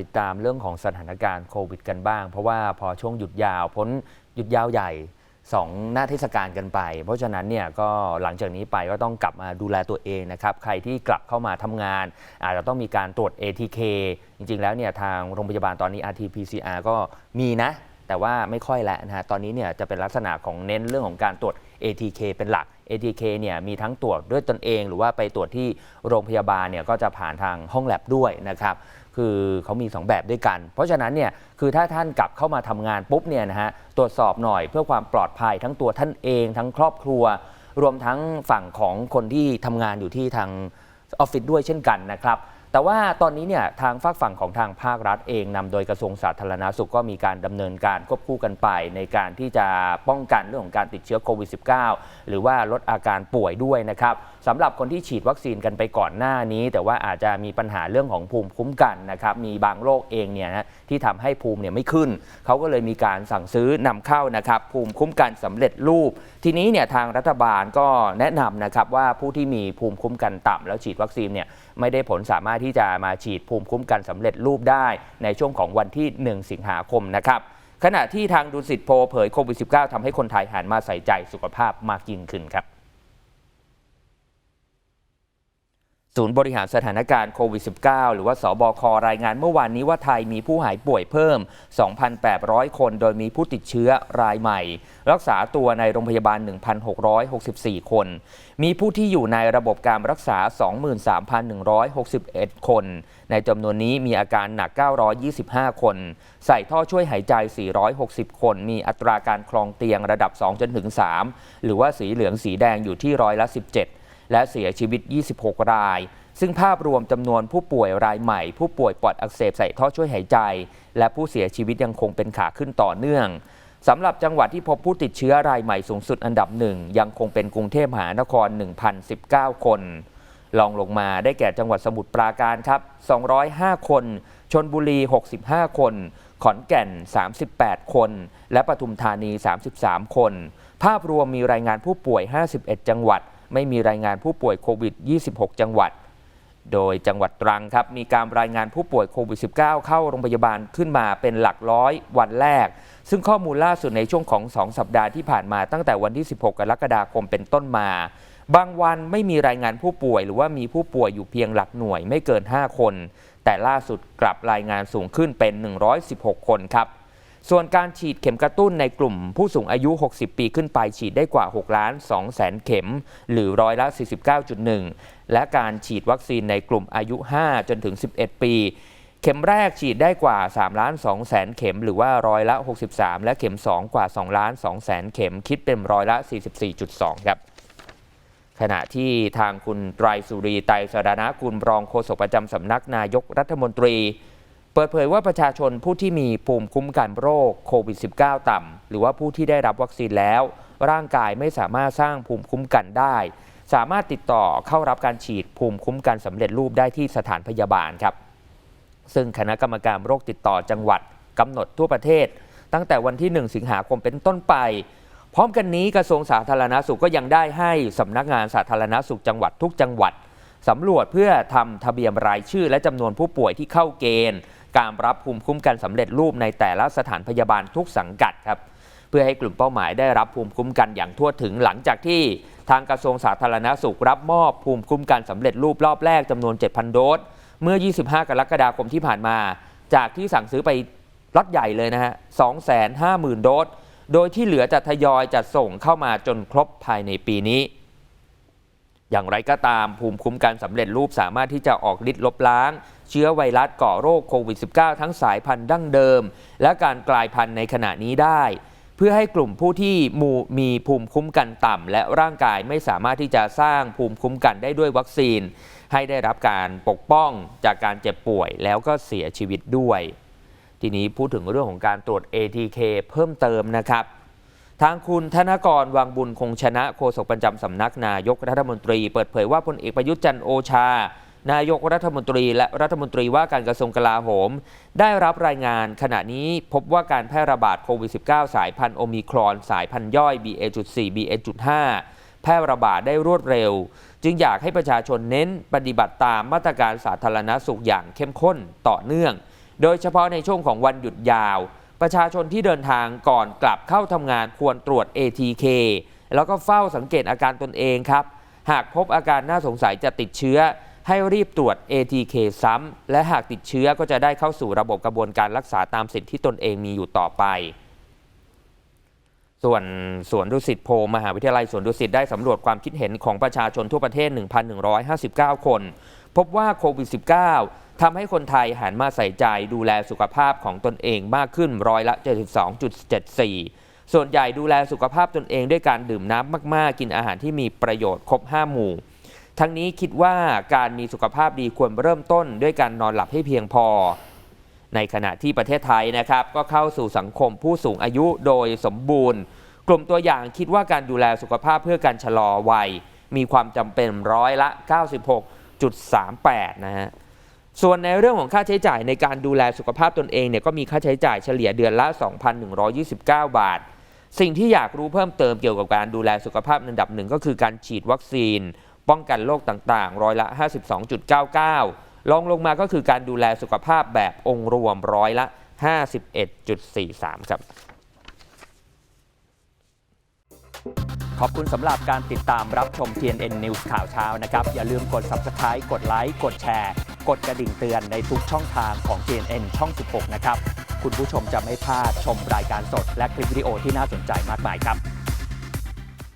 ติดตามเรื่องของสถานการณ์โควิดกันบ้าง เพราะว่าพอช่วงหยุดยาวพ้นหยุดยาวใหญ่สองหน้าเทศกาลกันไป เพราะฉะนั้นเนี่ยก็หลังจากนี้ไปก็ต้องกลับมาดูแลตัวเองนะครับใครที่กลับเข้ามาทำงาน อาจจะต้องมีการตรวจ ATK จริง ๆ แล้วเนี่ยทางโรงพยาบาลตอนนี้ RT-PCR ก็มีนะ แต่ว่าไม่ค่อยแล้วนะฮะตอนนี้เนี่ยจะเป็นลักษณะของเน้นเรื่องของการตรวจ ATK เป็นหลัก ATK เนี่ยมีทั้งตรวจด้วยตนเอง หรือว่าไปตรวจที่โรงพยาบาลเนี่ยก็จะผ่านทางห้องแลบด้วยนะครับ คือเขามี 2 แบบด้วยกัน เพราะฉะนั้นเนี่ยคือถ้าท่านกลับเข้ามาทำงานปุ๊บเนี่ยนะฮะตรวจสอบหน่อยเพื่อความปลอดภัยทั้งตัวท่านเอง ทั้งครอบครัว รวมทั้งฝั่งของคนที่ทำงานอยู่ที่ทางออฟฟิศด้วยเช่นกันนะครับ แต่ว่าตอนนี้เนี่ยทางฝากฝั่งของทางภาครัฐเองนำโดยกระทรวงสาธารณาสุขก็มีการดำเนินการควบคู่กันไป ในการที่จะป้องกันเรื่องของการติดเชื้อโควิด -19 หรือว่าลดอาการป่วยด้วยนะครับสำหรับคนที่ฉีดวัคซีนกันไปก่อนหน้านี้ แต่ว่าอาจจะมีปัญหาเรื่องของภูมิคุ้มกันนะครับมีบางโรคเองเนี่ยนะที่ทำให้ภูมิเนี่ยไม่ขึ้น เขาก็เลยมีการสั่งซื้อนำเข้านะครับภูมิคุ้มกันสำเร็จรูป ทีนี้เนี่ยทางรัฐบาลก็แนะนำนะครับว่าผู้ที่มีภูมิคุ้มกันต่ำแล้วฉีดวัคซีนเนี่ย ไม่ได้ผลสามารถที่จะมาฉีดภูมิคุ้มกันสำเร็จรูปได้ในช่วงของวันที่ 1 สิงหาคมนะครับขณะที่ทางดุสิตโพเผยโควิด -19 ทำให้คนไทยหันมาใส่ใจสุขภาพมากยิ่งขึ้นครับ ศูนย์บริหารสถานการณ์โควิด -19 หรือว่าสบครายงานเมื่อวานนี้ว่าไทยมีผู้หายป่วยเพิ่ม 2,800 คน โดยมีผู้ติดเชื้อรายใหม่ รักษาตัวในโรงพยาบาล 1,664 คน มีผู้ที่อยู่ในระบบการรักษา 23,161 คน ในจำนวนนี้มีอาการหนัก 925 คน ใส่ท่อช่วยหายใจ 460 คน มีอัตราการคลองเตียงระดับ2-3หรือว่าสีเหลืองสีแดงอยู่ที่ร้อยละ 17 และเสียชีวิต 26 ราย ซึ่งภาพรวมจำนวนผู้ป่วยรายใหม่ ผู้ป่วยปอดอักเสบใส่ท่อช่วยหายใจ และผู้เสียชีวิตยังคงเป็นขาขึ้นต่อเนื่องสำหรับจังหวัดที่พบผู้ติดเชื้อรายใหม่สูงสุดอันดับหนึ่งยังคงเป็นกรุงเทพมหานคร 1,019 คนลองลงมาได้แก่จังหวัดสมุทรปราการครับ 205 คน ชนบุรี 65 คน ขอนแก่น 38 คน และปทุมธานี 33 คน ภาพรวมมีรายงานผู้ป่วย 51 จังหวัด ไม่มีรายงานผู้ป่วยโควิด 26 จังหวัด โดยจังหวัดตรังครับมีการรายงานผู้ป่วยโควิด -19 เข้าโรงพยาบาลขึ้นมาเป็นหลักร้อยวันแรก ซึ่งข้อมูลล่าสุดในช่วงของ 2 สัปดาห์ที่ผ่านมาตั้งแต่วันที่ 16 กรกฎาคมเป็นต้นมา บางวันไม่มีรายงานผู้ป่วย หรือว่ามีผู้ป่วยอยู่เพียงหลักหน่วยไม่เกิน 5 คน แต่ล่าสุดกลับรายงานสูงขึ้นเป็น 116 คนครับ ส่วนการฉีดเข็มกระตุ้นในกลุ่มผู้สูงอายุ 60 ปีขึ้นไปฉีดได้กว่า 6 ล้าน2แสนเข็ม หรือร้อยละ 49.1 และการฉีดวัคซีนในกลุ่มอายุ 5 จนถึง 11 ปี เข็มแรกฉีดได้กว่า 3 ล้าน2แสนเข็ม หรือว่าร้อยละ 63 และเข็ม 2 กว่า 2 ล้าน2แสนเข็ม คิดเป็นร้อยละ 44.2 ครับขณะที่ทางคุณไตรสุรีไตรสรณกุลรองโฆษกประจำสำนักนายกรัฐมนตรี เปิดเผยว่าประชาชนผู้ที่มีภูมิคุ้มกันโรคโควิด -19 ต่ำ หรือว่าผู้ที่ได้รับวัคซีนแล้ว ร่างกายไม่สามารถสร้างภูมิคุ้มกันได้ สามารถติดต่อเข้ารับการฉีดภูมิคุ้มกันสำเร็จรูปได้ที่สถานพยาบาลครับ ซึ่งคณะกรรมการโรคติดต่อจังหวัดกำหนดทั่วประเทศ ตั้งแต่วันที่ 1 สิงหาคมเป็นต้นไป พร้อมกันนี้กระทรวงสาธารณาสุขก็ยังได้ให้สำนักงานสาธารณาสุขจังหวัดทุกจังหวัดสำรวจเพื่อทำทะเบียนรายชื่อและจำนวนผู้ป่วยที่เข้าเกณฑ์ การรับภูมิคุ้มกันสำเร็จรูปในแต่ละสถานพยาบาลทุกสังกัดครับเพื่อให้กลุ่มเป้าหมายได้รับภูมิคุ้มกันอย่างทั่วถึงหลังจากที่ทางกระทรวงสาธารณาสุขรับมอบภูมิคุ้มกันสำเร็จรูปรอบแรกจำนวน 7,000 โดสเมื่อ 25 กรกฎาคมที่ผ่านมา จากที่สั่งซื้อไปล็อตใหญ่เลยนะฮะ 250,000 โดส โดยที่เหลือจะทยอยจัดส่งเข้ามาจนครบภายในปีนี้ อย่างไรก็ตามภูมิคุ้มกันสำเร็จรูปสามารถที่จะออกฤทธิ์ลบล้าง เชื้อไวรัสก่อโรคโควิด -19 ทั้งสายพันธุ์ดั้งเดิม และการกลายพันธุ์ในขณะนี้ได้ เพื่อให้กลุ่มผู้ที่มูมีภูมิคุ้มกันต่ำ และร่างกายไม่สามารถที่จะสร้างภูมิคุ้มกันได้ด้วยวัคซีน ให้ได้รับการปกป้องจากการเจ็บป่วยแล้วก็เสียชีวิตด้วยทีนี้พูดถึงเรื่องของการตรวจ ATK เพิ่มเติมนะครับ ทางคุณธนกรวังบุญคงชนะโฆษกประจำสำนักนายกรัฐมนตรี เปิดเผยว่าพลเอกประยุทธ์จันทร์โอชา นายกรัฐมนตรีและรัฐมนตรีว่าการกระทรวงกลาโหม ได้รับรายงานขณะนี้พบว่าการแพร่ระบาดโควิด -19 สายพันธุ์โอมิครอน สายพันธุ์ย่อย BA.4 BA.5 แพร่ระบาดได้รวดเร็ว จึงอยากให้ประชาชนเน้นปฏิบัติตามมาตรการสาธารณสุขอย่างเข้มข้นต่อเนื่อง โดยเฉพาะในช่วงของวันหยุดยาว ประชาชนที่เดินทางก่อนกลับเข้าทำงานควรตรวจ ATK แล้วก็เฝ้าสังเกตอาการตนเองครับ หากพบอาการน่าสงสัยจะติดเชื้อ ให้รีบตรวจ ATK ซ้ำ และหากติดเชื้อก็จะได้เข้าสู่ระบบกระบวนการรักษาตามสิทธิที่ตนเองมีอยู่ต่อไป ส่วนสวนดุสิตโพลมหาวิทยาลัยสวนดุสิตได้สำรวจความคิดเห็นของประชาชนทั่วประเทศ 1,159 คน พบว่าโควิด -19 ทำให้คนไทยหันมาใส่ใจดูแลสุขภาพของตนเองมากขึ้นร้อยละ 72.74ส่วนใหญ่ดูแลสุขภาพตนเองด้วยการดื่มน้ำมาก ๆ กินอาหารที่มีประโยชน์ครบ 5 หมู่ ทั้งนี้คิดว่าการมีสุขภาพดีควรเริ่มต้นด้วยการนอนหลับให้เพียงพอ ในขณะที่ประเทศไทยนะครับก็เข้าสู่สังคมผู้สูงอายุโดยสมบูรณ์ กลุ่มตัวอย่างคิดว่าการดูแลสุขภาพเพื่อการชะลอวัย มีความจำเป็นร้อยละ 96.38 นะฮะส่วนในเรื่องของค่าใช้จ่ายในการดูแลสุขภาพตนเองเนี่ยก็มีค่าใช้จ่ายเฉลี่ยเดือนละ 2,129 บาท สิ่งที่อยากรู้เพิ่มเติมเกี่ยวกับการดูแลสุขภาพอันดับหนึ่งก็คือการฉีดวัคซีน ป้องกันโรคต่างๆ ร้อยละ 52.99 รองลงมาก็คือการดูแลสุขภาพแบบองค์รวมร้อยละ 51.43 ครับ ขอบคุณสำหรับการติดตามรับชม TNN News ข่าวเช้านะครับ อย่าลืมกด Subscribe กดไลค์กดแชร์ กดกระดิ่งเตือนในทุกช่องทางของ TNN ช่อง 16 นะครับ คุณผู้ชมจะไม่พลาดชมรายการสด และคลิปวิดีโอที่น่าสนใจมากมายครับ